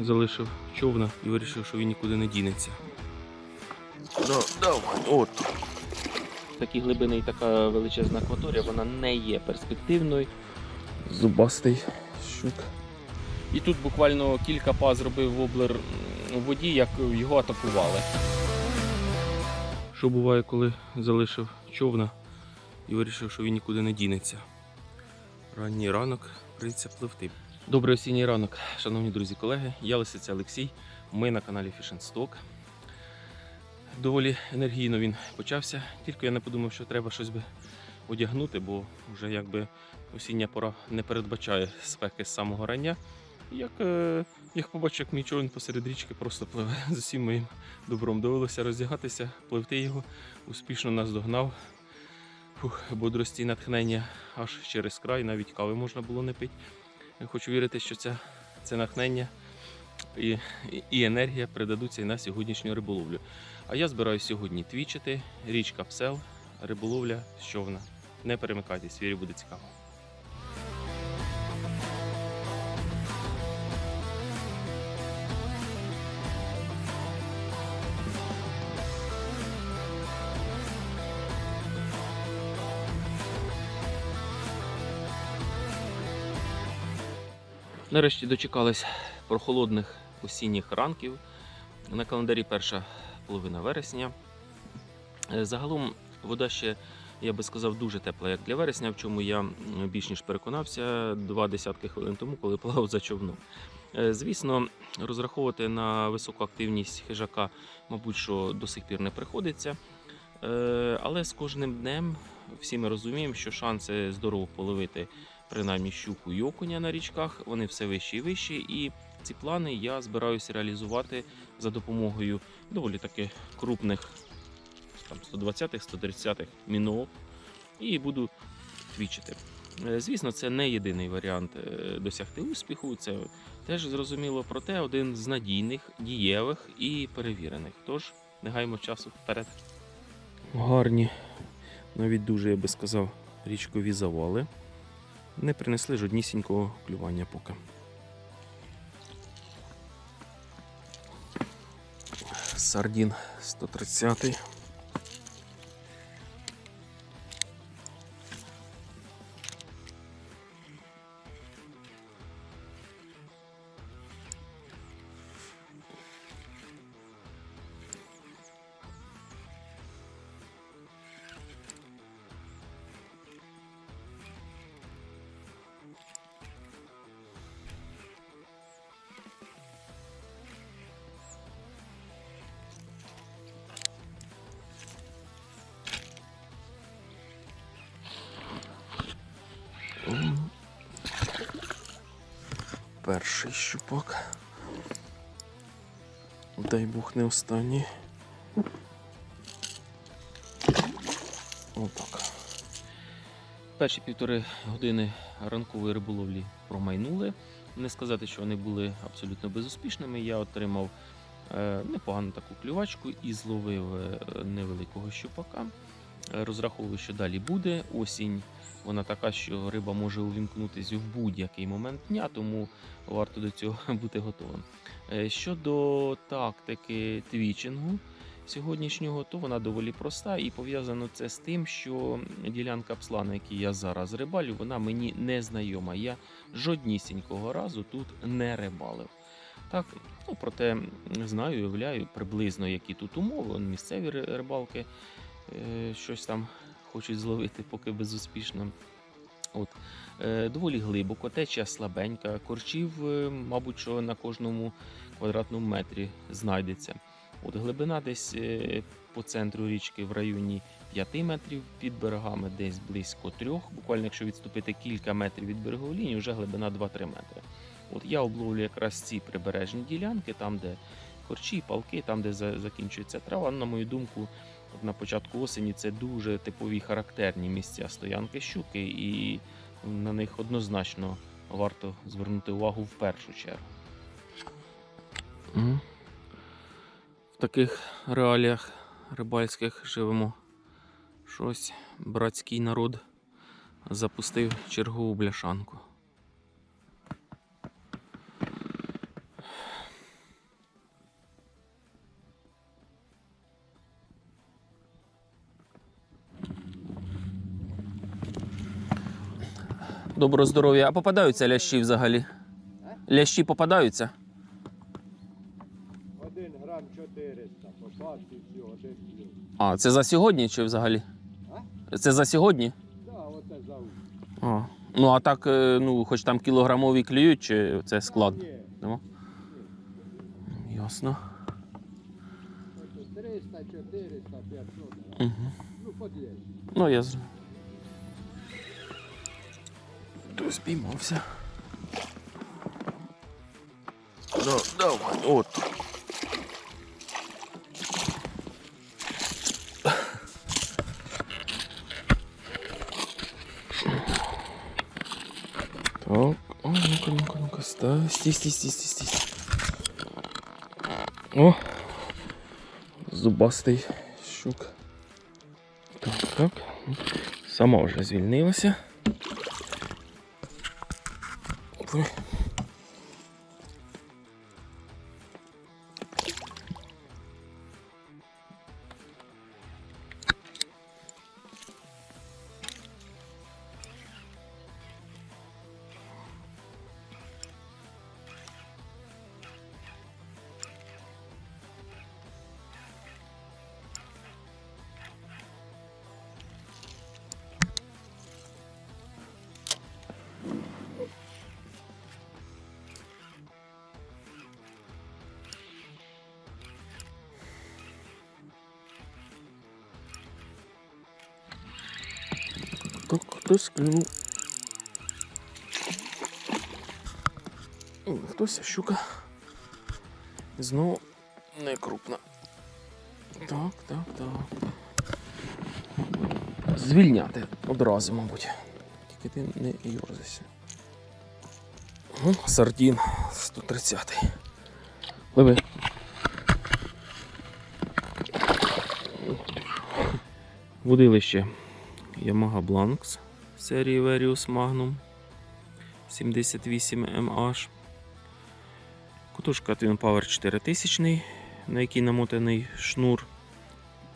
залишив човна і вирішив, що він нікуди не дінеться. Давай, от. Такі глибини і така величезна акваторія, вона не є перспективною. Зубастий щук. І тут буквально кілька паз зробив воблер у воді, як його атакували. Що буває, коли залишив човна і вирішив, що він нікуди не дінеться. Ранній ранок прийдеться пливти. Добрий осінній ранок, шановні друзі, колеги. Я Лисиця Олексій. Ми на каналі Fish and Stock. Доволі енергійно він почався, тільки я не подумав, що треба щось би одягнути, бо вже якби осіння пора не передбачає спеки з самого рання. Як, е, як побачив, як мій човен посеред річки просто пливе з усім моїм добром. Довелося роздягатися, пливти його, успішно нас догнав. Фух, бодрості натхнення аж через край, навіть кави можна було не пити. Я хочу вірити, що ця, це натхнення і, і, енергія придадуться і на сьогоднішню риболовлю. А я збираюся сьогодні твічити, річка Псел, риболовля з човна. Не перемикайтесь, вірю, буде цікаво. Нарешті дочекались прохолодних осінніх ранків. На календарі перша половина вересня. Е, Загалом вода ще, я би сказав, дуже тепла, як для вересня, в чому я більш ніж переконався два десятки хвилин тому, коли плавав за човном. Е, Звісно, розраховувати на високу активність хижака, мабуть, що до сих пір не приходиться. Е, Але з кожним днем всі ми розуміємо, що шанси здорово половити принаймні щуку і окуня на річках, вони все вищі і вищі. І ці плани я збираюся реалізувати за допомогою доволі таки крупних 120-х, 130-х міноп і буду твічити. Е, Звісно, це не єдиний варіант е, досягти успіху. Це теж зрозуміло, проте один з надійних, дієвих і перевірених. Тож не гаймо часу вперед. Гарні, навіть дуже я би сказав, річкові завали. Не принесли жоднісінького клювання поки. Сардін 130. Перший щупак. Дай Бог не останній. Отак. Перші півтори години ранкової риболовлі промайнули. Не сказати, що вони були абсолютно безуспішними. Я отримав е, непогану таку клювачку і зловив е, невеликого щупака. Розраховую, що далі буде. Осінь вона така, що риба може увімкнутися в будь-який момент дня, тому варто до цього бути готовим. Е, Щодо тактики твічингу сьогоднішнього, то вона доволі проста і пов'язано це з тим, що ділянка псла, на якій я зараз рибалю, вона мені не знайома. Я жоднісінького разу тут не рибалив. Так, ну проте знаю, уявляю приблизно, які тут умови. Місцеві рибалки е, щось там хочуть зловити, поки безуспішно. От. Е, доволі глибоко, течія слабенька, корчів, е, мабуть, що на кожному квадратному метрі знайдеться. От глибина десь е, по центру річки в районі 5 метрів під берегами, десь близько 3. Буквально, якщо відступити кілька метрів від берегової лінії, вже глибина 2-3 метри. От я обловлю якраз ці прибережні ділянки, там, де корчі, палки, там, де закінчується трава. На мою думку, от на початку осені це дуже типові характерні місця стоянки щуки, і на них однозначно варто звернути увагу в першу чергу. В таких реаліях рибальських живемо. Щось братський народ запустив чергову бляшанку. Доброго здоров'я. А попадаються лящі взагалі? Лящі попадаються? Один грам 400, попав і один плюс. А, це за сьогодні чи взагалі? Це за сьогодні? Да, оце за. А. Ну а так, е, ну, хоч там кілограмові клюють, чи це склад? Ні, Ну. Ясно. 300, 400, 500 грам. Угу. Ну, под'їзд. Ну, я. Хтось спіймався. Да, давай, от. Так, о, ну-ка, ну-ка, ну-ка, ста- стій, стій, стій, стій, стій. О! Зубастий щук. Так, так. Сама вже звільнилася. Ой. Так, хтось клюнув. М, Хтось щука. Знову не крупна. Так, так, так. Звільняти одразу, мабуть. Тільки ти не йорзайся. М, Сардін 130. Пливи. Водилище Yamaha Blanks серії Varius Magnum 78MH. Кутушка Twin Power 4000, на який намотаний шнур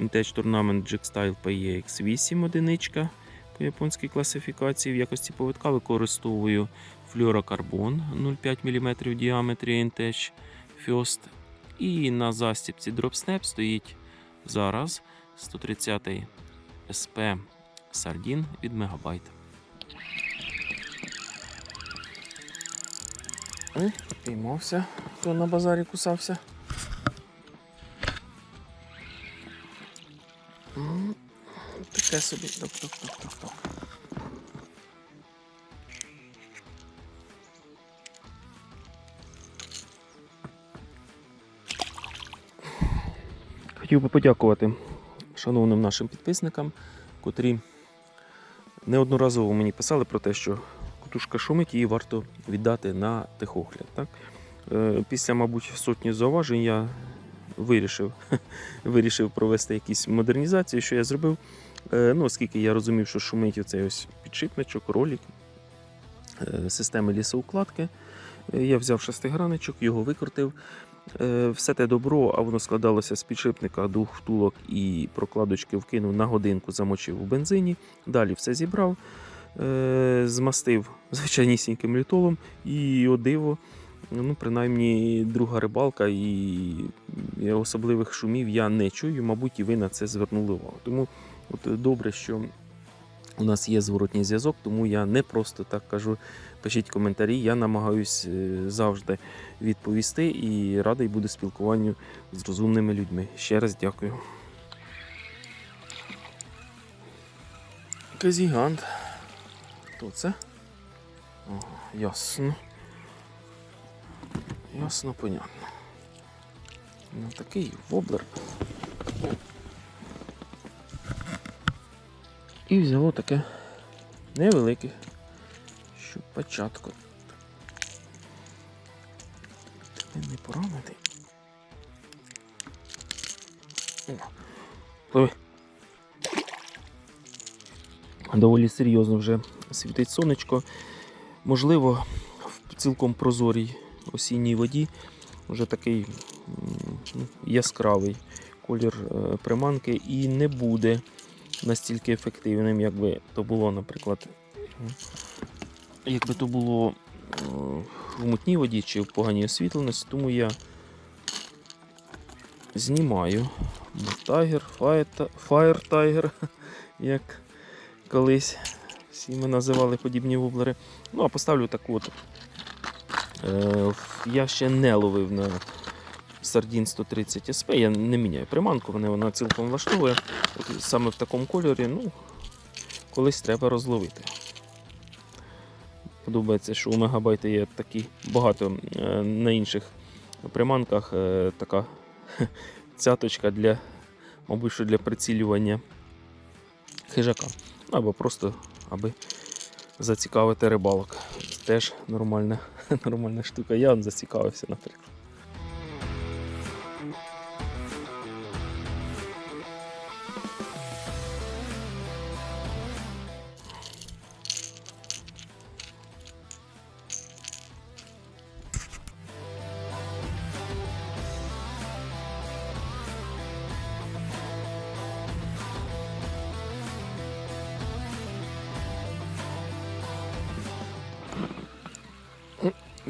Vintage Tournament Jigstyle PEX8 одиничка по японській класифікації. В якості повідка використовую флюорокарбон 0,5 мм в діаметрі Vintage First. І на застіпці DropSnap стоїть зараз 130 SP Сардін від Мегабайт. Ой, піймався, хто на базарі кусався. Таке собі. Так. Хотів би подякувати шановним нашим підписникам, котрі неодноразово мені писали про те, що кутушка шумить, її варто віддати на техогляд. Так? Е, Після, мабуть, сотні зауважень я вирішив, вирішив провести якісь модернізації, що я зробив. Е, Ну, оскільки я розумів, що шумить оцей ось підшипничок, ролик е, системи лісоукладки. Я взяв шестиграничок, його викрутив. Е, Все те добро, а воно складалося з підшипника, двох втулок і прокладочки вкинув на годинку, замочив у бензині. Далі все зібрав, е, змастив звичайнісіньким літолом і о диво. Ну, принаймні, друга рибалка і особливих шумів я не чую. Мабуть, і ви на це звернули увагу. Тому от добре, що у нас є зворотній зв'язок, тому я не просто так кажу. Пишіть коментарі, я намагаюсь е, завжди відповісти і радий буду спілкуванню з розумними людьми. Ще раз дякую. Якийсь гігант. Хто це? Ага, ясно. Ясно, понятно. Ну такий воблер. І взяло таке невелике щупачатко. Тебе не поранити. Пливи. Доволі серйозно вже світить сонечко. Можливо, в цілком прозорій осінній воді вже такий ну, яскравий колір е, приманки і не буде настільки ефективним, як би то було, наприклад, якби то було е, в мутній воді чи в поганій освітленості, тому я знімаю Тайгер, Fire Tiger, як колись всі ми називали подібні воблери. Ну, а поставлю таку от. Е, я ще не ловив на Sardin 130 SP, я не міняю приманку, мене вона цілком влаштовує. От саме в такому кольорі, ну, колись треба розловити. Подобається, що у Мегабайта є такі багато е, на інших приманках е, така цяточка для, мабуть, що для прицілювання хижака. Або просто аби зацікавити рибалок. Теж нормальна, нормальна штука. Я зацікавився, наприклад.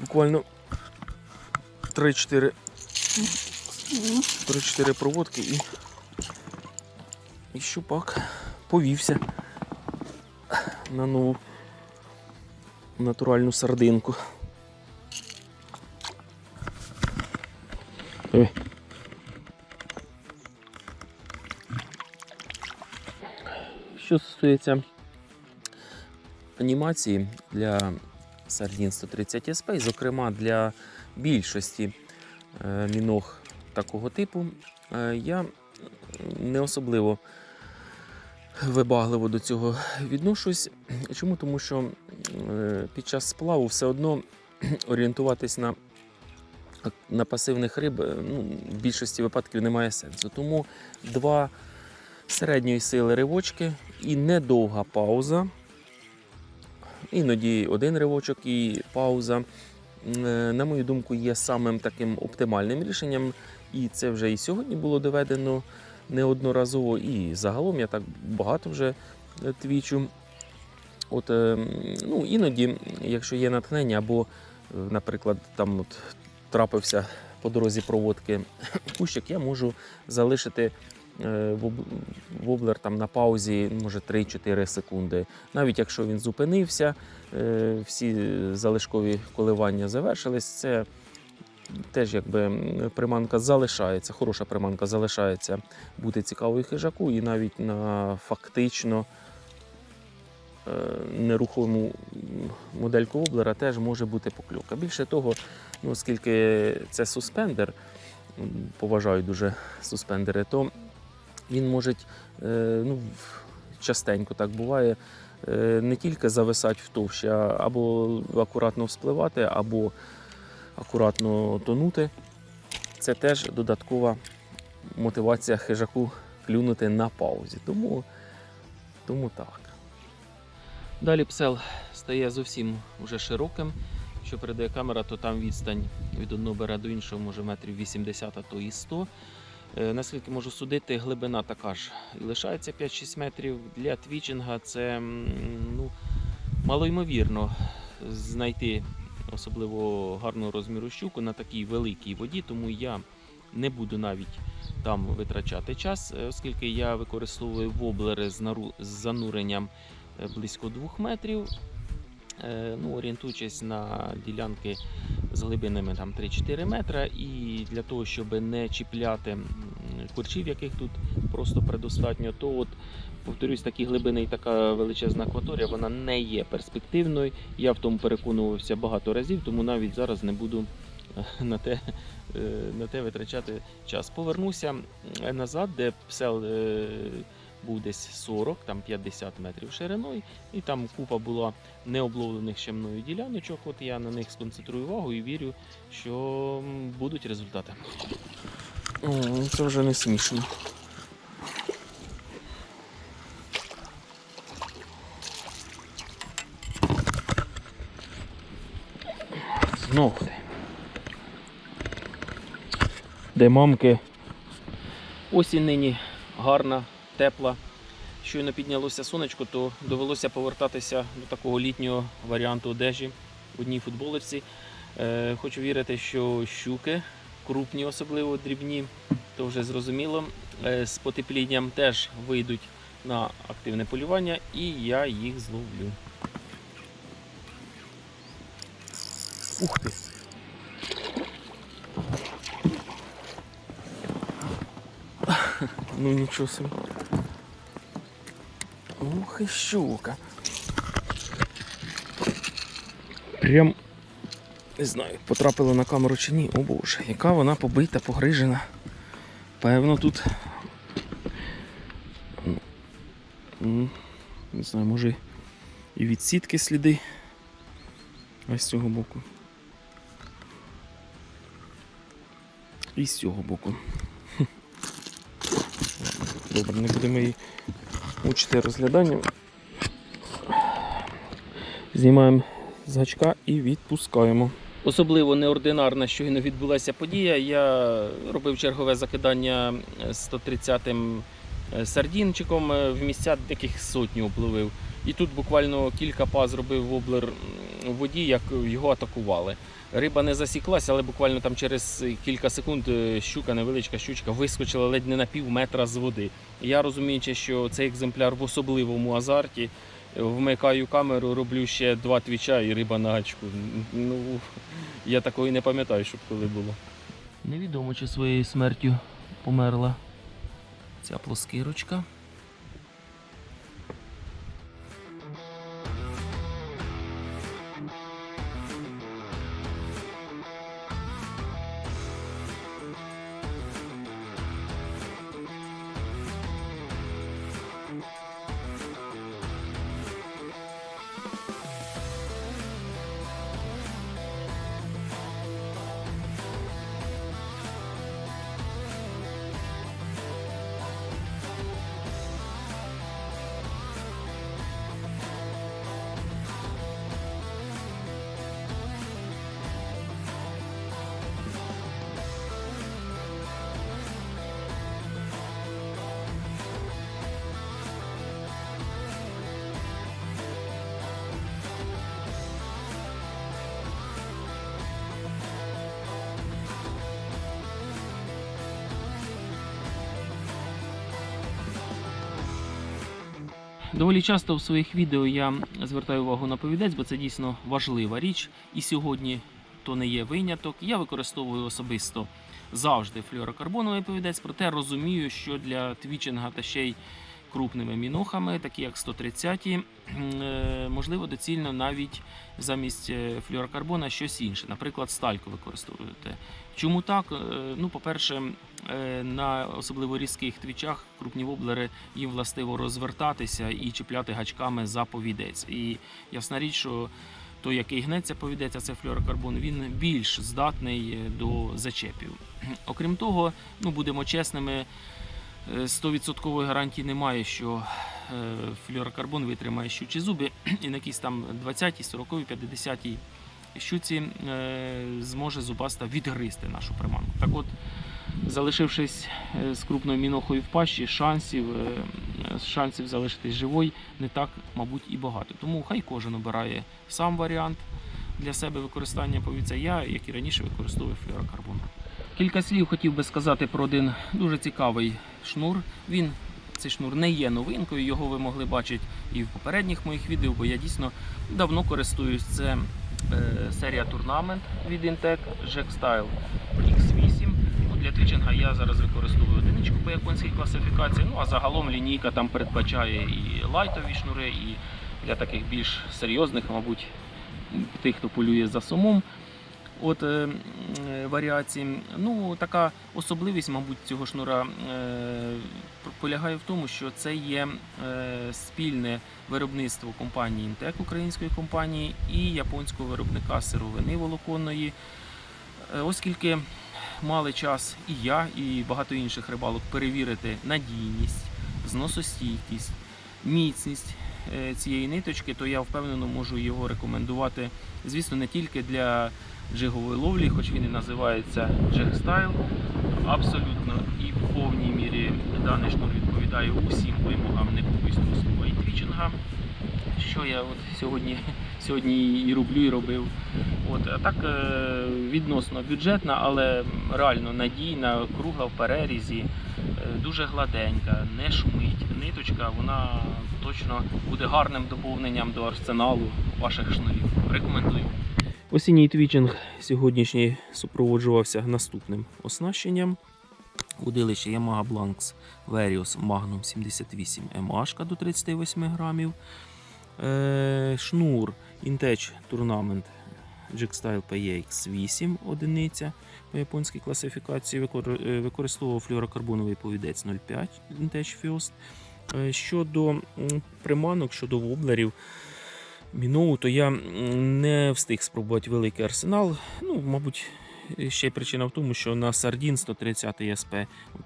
Буквально 3-4 3-4 проводки і, і щупак повівся на нову натуральну сардинку. Ой. Що стосується анімації для Sardin 130 SP, зокрема для більшості е, міног такого типу, е, я не особливо вибагливо до цього відношусь. Чому? Тому що е, під час сплаву все одно орієнтуватись на, на пасивних риб ну, в більшості випадків немає сенсу. Тому два середньої сили ривочки і недовга пауза. Іноді один ривочок і пауза. Е, На мою думку, є самим таким оптимальним рішенням. І це вже і сьогодні було доведено неодноразово. І загалом я так багато вже е, твічу. От, е, ну, іноді, якщо є натхнення, або, наприклад, там от трапився по дорозі проводки кущик, я можу залишити воблер там на паузі, може 3-4 секунди. Навіть якщо він зупинився, е, всі залишкові коливання завершились, це теж якби приманка залишається, хороша приманка залишається бути цікавою хижаку, і навіть на фактично е, нерухому модельку воблера теж може бути покльовка. Більше того, ну, оскільки це суспендер, поважаю дуже суспендери, то він може е, ну, частенько так буває. е, Не тільки зависати в товщі, або акуратно вспливати, або акуратно тонути. Це теж додаткова мотивація хижаку клюнути на паузі. Тому, тому так. Далі псел стає зовсім уже широким. Що передає камера, то там відстань від одного берега до іншого, може метрів 80, а то і 100. Е, Наскільки можу судити, глибина така ж і лишається 5-6 метрів. Для твічинга це ну, малоймовірно знайти особливо гарного розміру щуку на такій великій воді, тому я не буду навіть там витрачати час, е, оскільки я використовую воблери з, зануренням е, близько 2 метрів. Ну, орієнтуючись на ділянки з глибинами 3-4 метра, і для того, щоб не чіпляти корчів, яких тут просто предостатньо, то от повторюсь, такі глибини і така величезна акваторія, вона не є перспективною. Я в тому переконувався багато разів, тому навіть зараз не буду е, на те, е, на те витрачати час. Повернуся е, назад, де псел був десь 40, там 50 метрів шириною, і там купа була необловлених ще мною діляночок. От я на них сконцентрую увагу і вірю, що будуть результати. Це вже не смішно. Знову. Де мамки. Осінь нині гарна, тепла. щойно піднялося сонечко, то довелося повертатися до такого літнього варіанту одежі в одній футболочці. Е, Хочу вірити, що щуки, крупні, особливо дрібні, то вже зрозуміло. Е, З потеплінням теж вийдуть на активне полювання і я їх зловлю. Ух ти! Ну нічого собі. Ух і щука. Прям не знаю, потрапила на камеру чи ні. О боже, яка вона побита, погрижена. Певно, тут. Не знаю, може і від сітки сліди. А з цього боку. І з цього боку. Добре, не будемо її мучити розгляданням. Знімаємо з гачка і відпускаємо. Особливо неординарна щойно відбулася подія. Я робив чергове закидання 130-м сардінчиком е, в місця, яких сотню опловив. І тут буквально кілька паз зробив воблер у воді, як його атакували. Риба не засіклася, але буквально там через кілька секунд е, щука, невеличка щучка, вискочила ледь не на пів метра з води. Я розуміючи, що цей екземпляр в особливому азарті, вмикаю камеру, роблю ще два твіча і риба на гачку. Ну, я такого і не пам'ятаю, щоб коли було. Невідомо, чи своєю смертю померла ця плоскирочка. Доволі часто в своїх відео я звертаю увагу на повідець, бо це дійсно важлива річ. І сьогодні то не є виняток. Я використовую особисто завжди флюорокарбоновий повідець, проте розумію, що для твічинга та ще й крупними мінохами, такі як 130, е, можливо доцільно навіть замість е, флюорокарбона щось інше, наприклад, стальку використовувати. Чому так? Е, Ну, по-перше, на особливо різких твічах крупні воблери їм властиво розвертатися і чіпляти гачками за повідець. І ясна річ, що той, який гнеться повідець, а це флюорокарбон, він більш здатний до зачепів. Окрім того, ну будемо чесними, 100% гарантії немає, що е, флюорокарбон витримає щучі зуби і на якісь там 20, 40, 50 щуці е, зможе зубаста відгризти нашу приманку. Так от, залишившись е, з крупною мінохою в пащі, шансів, шансів залишитись живою не так, мабуть, і багато. Тому хай кожен обирає сам варіант для себе використання повіця. Я, як і раніше, використовую флюорокарбон. Кілька слів хотів би сказати про один дуже цікавий шнур. Він цей шнур не є новинкою, його ви могли бачити і в попередніх моїх відео, бо я дійсно давно користуюсь. Це е, серія Tournament від Intec Jack Style X8. Ну, для твічинга я зараз використовую одиничку по японській класифікації. Ну а загалом лінійка там передбачає і лайтові шнури, і для таких більш серйозних, мабуть, тих, хто полює за сумом. От е, е, варіації. Ну, така особливість, мабуть, цього шнура е, полягає в тому, що це є е, спільне виробництво компанії Intec, української компанії, і японського виробника сировини волоконної. Е, Оскільки мали час і я, і багато інших рибалок перевірити надійність, зносостійкість, міцність е, цієї ниточки, то я впевнено можу його рекомендувати. Звісно, не тільки для джигової ловлі, хоч він і називається джиг стайл. Абсолютно і в повній мірі даний шнур відповідає усім вимогам непописного слова і твічинга. Що я от сьогодні, сьогодні і роблю, і робив. От, а так е, відносно бюджетна, але реально надійна, кругла в перерізі, е, дуже гладенька, не шумить. Ниточка, вона точно буде гарним доповненням до арсеналу ваших шнурів. Рекомендую. Осінній твічинг сьогоднішній супроводжувався наступним оснащенням. Удилище Yamaha Blanks Verios Magnum 78 MH до 38 грамів. Е, шнур Intech Tournament Jigstyle PX 8 одиниця по японській класифікації. Е, Використовував флюорокарбоновий повідець 0,5 Intech Fiost. Е, Щодо приманок, щодо воблерів, Міноу, то я не встиг спробувати великий арсенал. Ну, мабуть, ще причина в тому, що на Сардін 130 СП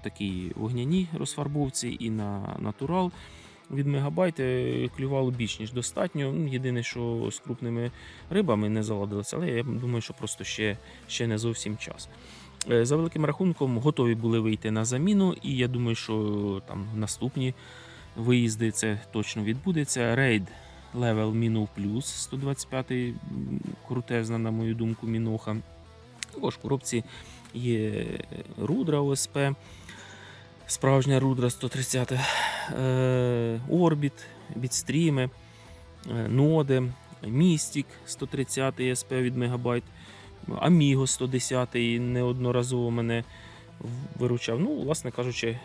такі вогняні розфарбовці і на натурал від мегабайт е, клювало більш ніж достатньо. Ну, Єдине, що з крупними рибами не заладилося, але я думаю, що просто ще, ще не зовсім час. Е, За великим рахунком готові були вийти на заміну, і я думаю, що там наступні виїзди це точно відбудеться. Рейд Level Мінов Плюс 125 крутезна, на мою думку, міноха. Також в коробці є рудра ОСП, справжня рудра 130, е, Орбіт, Бітстріми, е, Ноди, Містік 130 СП від Мегабайт, Аміго 110 неодноразово мене виручав. Ну, власне кажучи,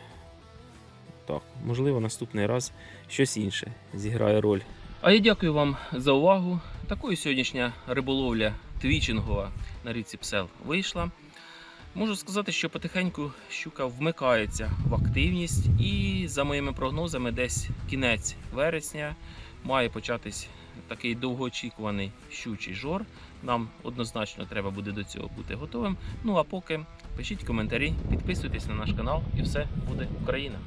так, можливо, наступний раз щось інше зіграє роль. А я дякую вам за увагу. Такою сьогоднішня риболовля твічингова на річці Псел вийшла. Можу сказати, що потихеньку щука вмикається в активність, і за моїми прогнозами, десь кінець вересня має початись такий довгоочікуваний щучий жор. Нам однозначно треба буде до цього бути готовим. Ну а поки пишіть коментарі, підписуйтесь на наш канал, і все буде Україна.